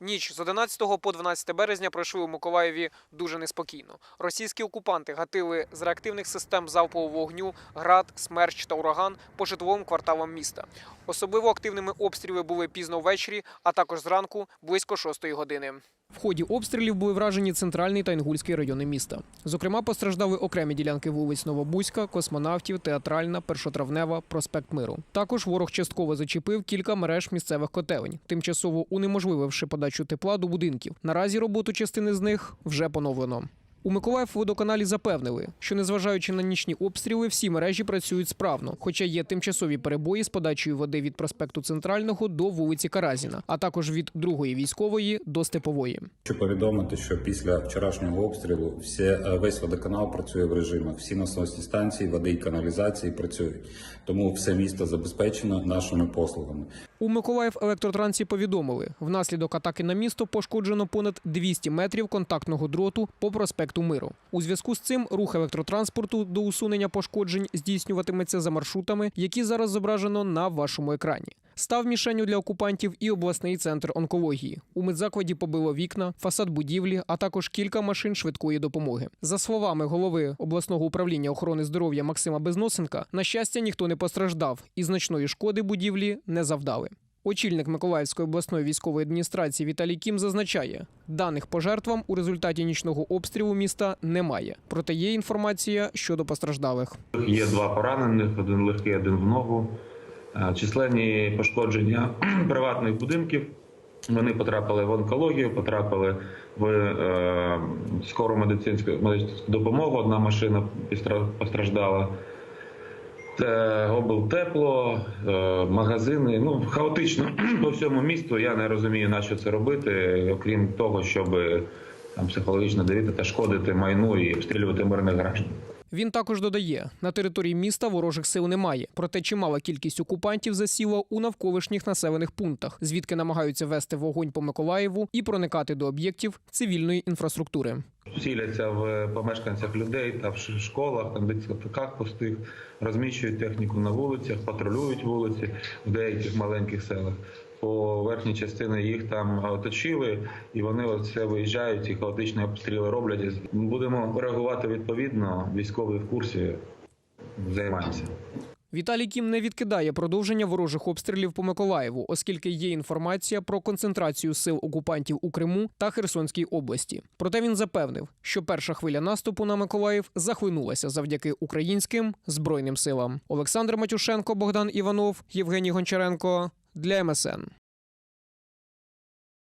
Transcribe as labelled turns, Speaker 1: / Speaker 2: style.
Speaker 1: Ніч з 11 по 12 березня пройшли у Миколаєві дуже неспокійно. Російські окупанти гатили з реактивних систем залпового вогню град, смерч та ураган по житловим кварталам міста. Особливо активними обстріли були пізно ввечері, а також зранку близько 6 години. В ході обстрілів були вражені центральний та інгульський райони міста. Зокрема, постраждали окремі ділянки вулиць Новобузька, Космонавтів, Театральна, Першотравнева, Проспект Миру. Також ворог частково зачепив кілька мереж місцевих котелень, тимчасово унеможлививши подачу тепла до будинків. Наразі роботу частини з них вже поновлено. У Миколаїв водоканалі запевнили, що незважаючи на нічні обстріли, всі мережі працюють справно, хоча є тимчасові перебої з подачею води від проспекту Центрального до вулиці Каразіна, а також від другої військової до степової.
Speaker 2: Хочу повідомити, що після вчорашнього обстрілу всі, е, весь водоканал працює в режимах. Всі насосні станції, води і каналізації працюють. Тому все місто забезпечено нашими послугами.
Speaker 1: У Миколаїв електротрансі повідомили, внаслідок атаки на місто пошкоджено понад 200 метрів контактного дроту по проспекту Миру. У зв'язку з цим рух електротранспорту до усунення пошкоджень здійснюватиметься за маршрутами, які зараз зображено на вашому екрані. Став мішенню для окупантів і обласний центр онкології. У медзакладі побило вікна, фасад будівлі, а також кілька машин швидкої допомоги. За словами голови обласного управління охорони здоров'я Максима Безносенка, на щастя, ніхто не постраждав і значної шкоди будівлі не завдали. Очільник Миколаївської обласної військової адміністрації Віталій Кім зазначає, даних по жертвам у результаті нічного обстрілу міста немає. Проте є інформація щодо постраждалих.
Speaker 3: Є два поранених, один легкий, один в ногу. Е, Численні пошкодження приватних будинків. Вони потрапили в онкологію, потрапили в е, скору медицинську медичну допомогу. Одна машина постраждала. Це облтепло, е, магазини. Ну хаотично по всьому місту. Я не розумію, на що це робити, окрім того, щоб там психологічно давити та шкодити майну і обстрілювати мирних граждан.
Speaker 1: Він також додає, на території міста ворожих сил немає, проте чимала кількість окупантів засіла у навколишніх населених пунктах, звідки намагаються вести вогонь по Миколаєву і проникати до об'єктів цивільної інфраструктури.
Speaker 3: Ціляться в помешканцях людей та в школах, там дитсадках пустих, розміщують техніку на вулицях, патрулюють вулиці в деяких маленьких селах. По верхній частині їх там оточили, і вони оце виїжджають і хаотичні обстріли роблять. Будемо реагувати відповідно. Військовий в курсі займаємося.
Speaker 1: Віталій Кім не відкидає продовження ворожих обстрілів по Миколаєву, оскільки є інформація про концентрацію сил окупантів у Криму та Херсонській області. Проте він запевнив, що перша хвиля наступу на Миколаїв захлинулася завдяки українським збройним силам. Олександр Матюшенко, Богдан Іванов, Євгеній Гончаренко для МСН.